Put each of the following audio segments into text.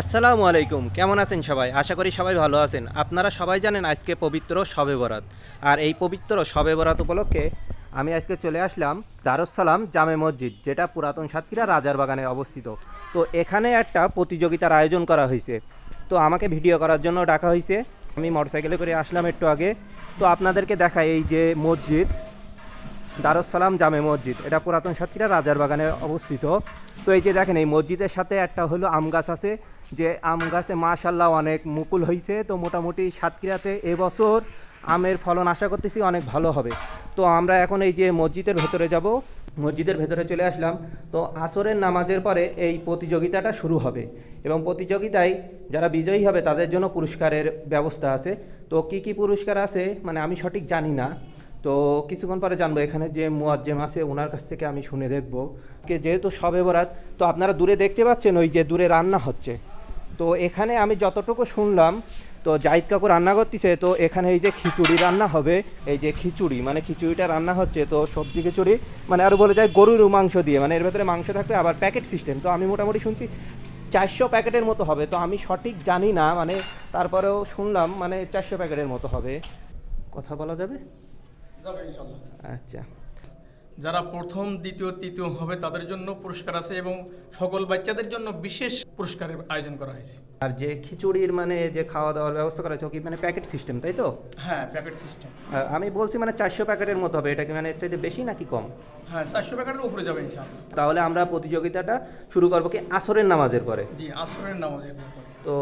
আসসালামু আলাইকুম, কেমন আছেন সবাই? আশা করি সবাই ভালো আছেন। আপনারা সবাই জানেন আজকে পবিত্র শবে বরাত। আর এই পবিত্র শবে বরাত উপলক্ষে আমি আজকে চলে আসলাম দারুসালাম জামে মসজিদ, যেটা পুরাতন সাতক্ষীরা রাজার বাগানে অবস্থিত। তো এখানে একটা প্রতিযোগিতার আয়োজন করা হয়েছে। তো আমাকে ভিডিও করার জন্য ডাকা হয়েছে। আমি মোটরসাইকেলে করে আসলাম একটু আগে। তো আপনাদেরকে দেখাই এই যে মসজিদ। দারুসালাম জামে মসজিদ। এটা পুরাতন সাতক্ষীরা, রাজার বাগানে অবস্থিত। তো এই যে দেখেন, এই মসজিদের সাথে একটা হলো আম গাছ আছে। যে আম গাছে মাশাল্লাহ অনেক মুকুল হয়েছে তো মোটামুটি সাতক্ষীরাতে এবছর আমের ফলন আশা করতেছি অনেক ভালো হবে। তো আমরা এখন এই যে মসজিদের ভেতরে যাব। মসজিদের ভেতরে চলে আসলাম। তো আসরের নামাজের পরে এই প্রতিযোগিতাটা শুরু হবে। এবং প্রতিযোগিতায় যারা বিজয়ী হবে, তাদের জন্য পুরস্কারের ব্যবস্থা আছে। তো কি কি পুরস্কার আছে? মানে আমি সঠিক জানি না। তো কিছুক্ষণ পরে জানব এখানে যে মুয়াজ্জেম আছে ওনার কাছ থেকে আমি শুনে দেখব। কে যেহেতু সবে বরাত, তো আপনারা দূরে দেখতে পাচ্ছেন ওই যে দূরে রান্না হচ্ছে। তো এখানে আমি যতটুকু শুনলাম, তো জাহিদ কাকু রান্না করতেছে, তো এখানে এই যে খিচুড়ি রান্না হবে, এই যে খিচুড়ি মানে খিচুড়িটা রান্না হচ্ছে, তো সবজি খিচুড়ি মানে আরও বলে যায় গরুর মাংস দিয়ে মানে এর ভেতরে মাংস থাকবে, আবার প্যাকেট সিস্টেম তো আমি মোটামুটি শুনছি চারশো প্যাকেটের মতো হবে, তো আমি সঠিক জানি না মানে তারপরেও শুনলাম মানে চারশো প্যাকেটের মতো হবে। কথা বলা যাবে? আচ্ছা। যারা প্রথম দ্বিতীয় তৃতীয় হবে তাদের জন্য পুরস্কার আছে এবং সকল বাচ্চাদের জন্য বিশেষ পুরস্কারের আয়োজন করা হয়েছে। আর যে খিচুড়ির মানে যে খাওয়া দাওয়ার ব্যবস্থা করা হয়েছে ও কি মানে প্যাকেট সিস্টেম তাই তো? হ্যাঁ প্যাকেট সিস্টেম আমি বলছি মানে চারশো প্যাকেটের মতো হবে এটা কি মানে চাইতে বেশি নাকি কম? হ্যাঁ চারশো প্যাকেটের উপরে যাবে ইনশাল্লাহ তাহলে আমরা প্রতিযোগিতাটা শুরু করব কি আসরের নামাজের পরে? জি আসরের নামাজের ব্যাপারে তো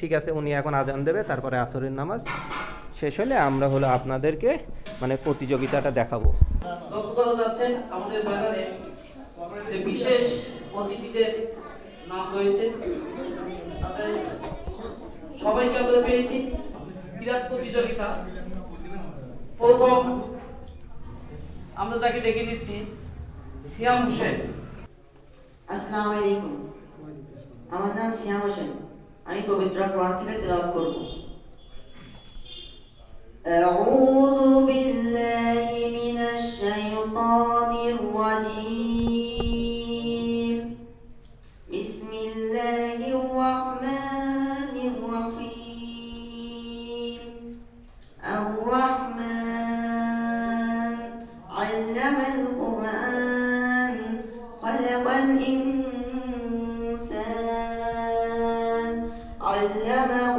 ঠিক আছে উনি এখন আজান দেবে তারপরে আসরের নামাজ। শেষ হলে আমরা হলো আপনাদেরকে মানে প্রতিযোগিতাটা দেখাবো। লক্ষ্য করা যাচ্ছে আমাদের বাগানে যে বিশেষ অতিথিদের নাম রয়েছে তাদের সবাইকে আমরা পেয়েছি। বিরাট প্রতিযোগিতা। প্রথম আমরা যাকে ডেকে নিচ্ছি সিয়াম হোসেন। আসসালামু আলাইকুম। আমার নাম শ্যাম হোসেন। আমি পবিত্র কোরআন থেকে তেলাওয়াত করব। أعوذ بسم الله الرحمن الرحيم. الرحمن علم القرآن خلق الإنسان علمه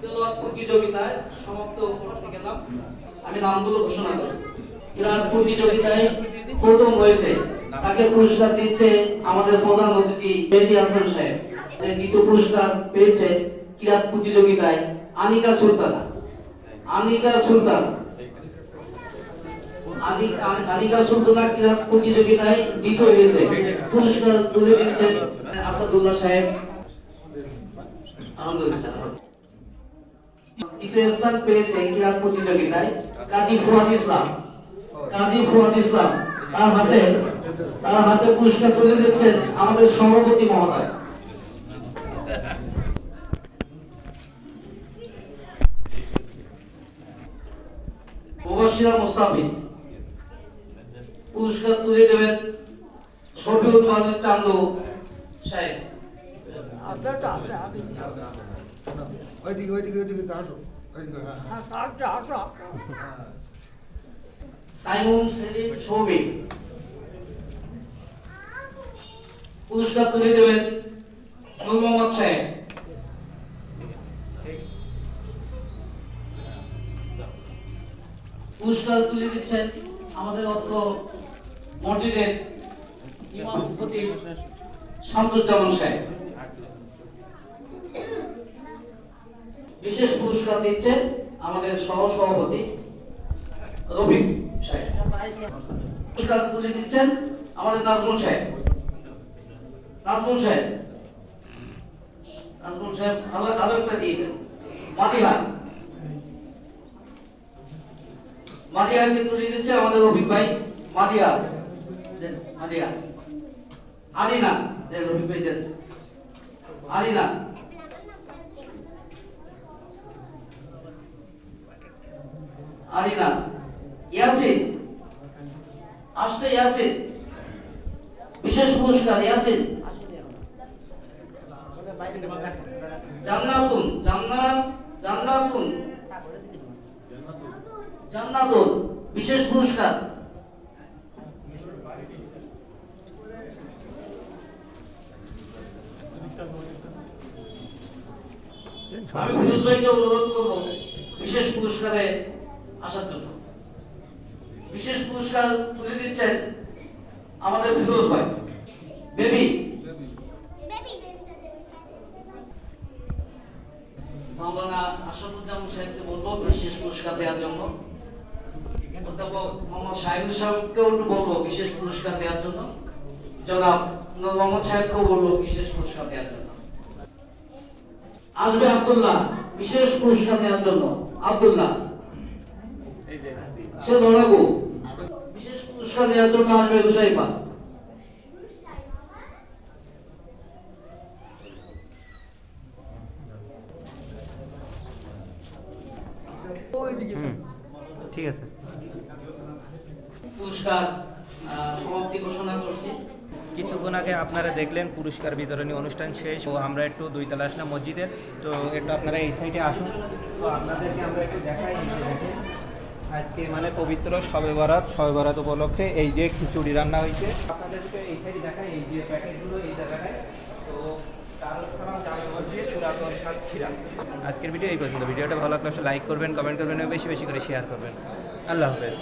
তেলাওয়াত প্রতিযোগিতায় সমাপ্ত করতে গেলাম। আমি নামগুলো ঘোষণা করি। কিরাত প্রতিযোগিতায় প্রথম হয়েছে তাকে পুরস্কার দিচ্ছে আমাদের প্রধান অতিথি মেহেদি হাসান সাহেব। দ্বিতীয় পুরস্কার পেয়েছে কিরাত প্রতিযোগিতায় আনিকা সুলতানা। আনিকা সুলতান। আনি- আনি- আনিকা সুলতানা কিরাত প্রতিযোগিতায় দ্বিতীয় হয়েছে। পুরস্কার তুলে দিচ্ছেন আসাদুল্লাহ সাহেব। দ্বিতীয় স্থান পেয়েছে তার হাতে পুরস্কার তুলে দিচ্ছেন আমাদের সভাপতি মহোদয়। পুরস্কার তুলে দেবেন শফিউল মাজিদ চান্দু সাহেব। ওইদিকে ওইদিকে ওইদিকে তো আসো। ওইদিকে সাইমুম সেলিম সৌমিক পুরস্কার তুলে দেবেন নূর মোহাম্মদ সাহেব। পুরস্কার তুলে দিচ্ছেন আমাদের অত্র মসজিদের ইমাম খতিব শামসুজ্জামান সাহেব। বিশেষ পুরস্কার দিচ্ছেন আমাদের সহ সভাপতি রবিক সাহেব। পুরস্কার তুলে দিচ্ছেন আমাদের নাজমুল সাহেব। নাজমুল সাহেব। নাজমুল সাহেব একটা দিয়ে দেন। তুলে দিচ্ছে আমাদের রফিক ভাই। দেন, মাদিহা। আলিনা রফিক ভাই, দেন। আলিনা আলিনা ইয়াসিন। আসছে ইয়াসিন। বিশেষ পুরস্কার, ইয়াসিন। জান্নাতুন, জান্নাত, জান্নাতুন। জান্নাতুন, বিশেষ পুরস্কার। আমি ভাইকে অনুরোধ করব, বিশেষ পুরস্কারে আসার জন্য। বিশেষ পুরস্কার তুলে দিচ্ছেন আমাদের ফিরোজ ভাই। বেবি। মাওলানা সাহেবকে বলব বিশেষ পুরস্কার দেওয়ার জন্য। অধ্যাপক মোহাম্মদ সাহেবুল সাহেবকেও একটু বলব বিশেষ পুরস্কার দেওয়ার জন্য। জনাব মোহাম্মদ সাহেবকেও বলব বিশেষ পুরস্কার দেওয়ার জন্য। আসবে আব্দুল্লাহ বিশেষ পুরস্কার দেওয়ার জন্য। আব্দুল্লাহ। সে দৌড়াবো বিশেষ পুরস্কার দেওয়ার জন্য আসবে ওইদিকে হুম ঠিক আছে। পুরস্কার সমাপ্তি ঘোষণা করছি। কিছুক্ষণ আগে আপনারা দেখলেন পুরস্কার বিতরণী অনুষ্ঠান শেষ। ও আমরা একটু দুইতলা আসলাম মসজিদের। তো একটু আপনারা এই সাইডে আসুন। তো আপনাদেরকে আমরা একটু দেখাই। আজকে মানে পবিত্র সবে বরাত সবে বরাত উপলক্ষে এই যে খিচুড়ি রান্না হয়েছে। আপনাদেরকে এই সাইড দেখায় এই যে প্যাকেটগুলো এই আজকের ভিডিও এই পর্যন্ত। ভিডিওটা ভালো লাগলে লাইক করবেন কমেন্ট করবেন বেশি বেশি করে শেয়ার করবেন। আল্লাহ হাফেজ।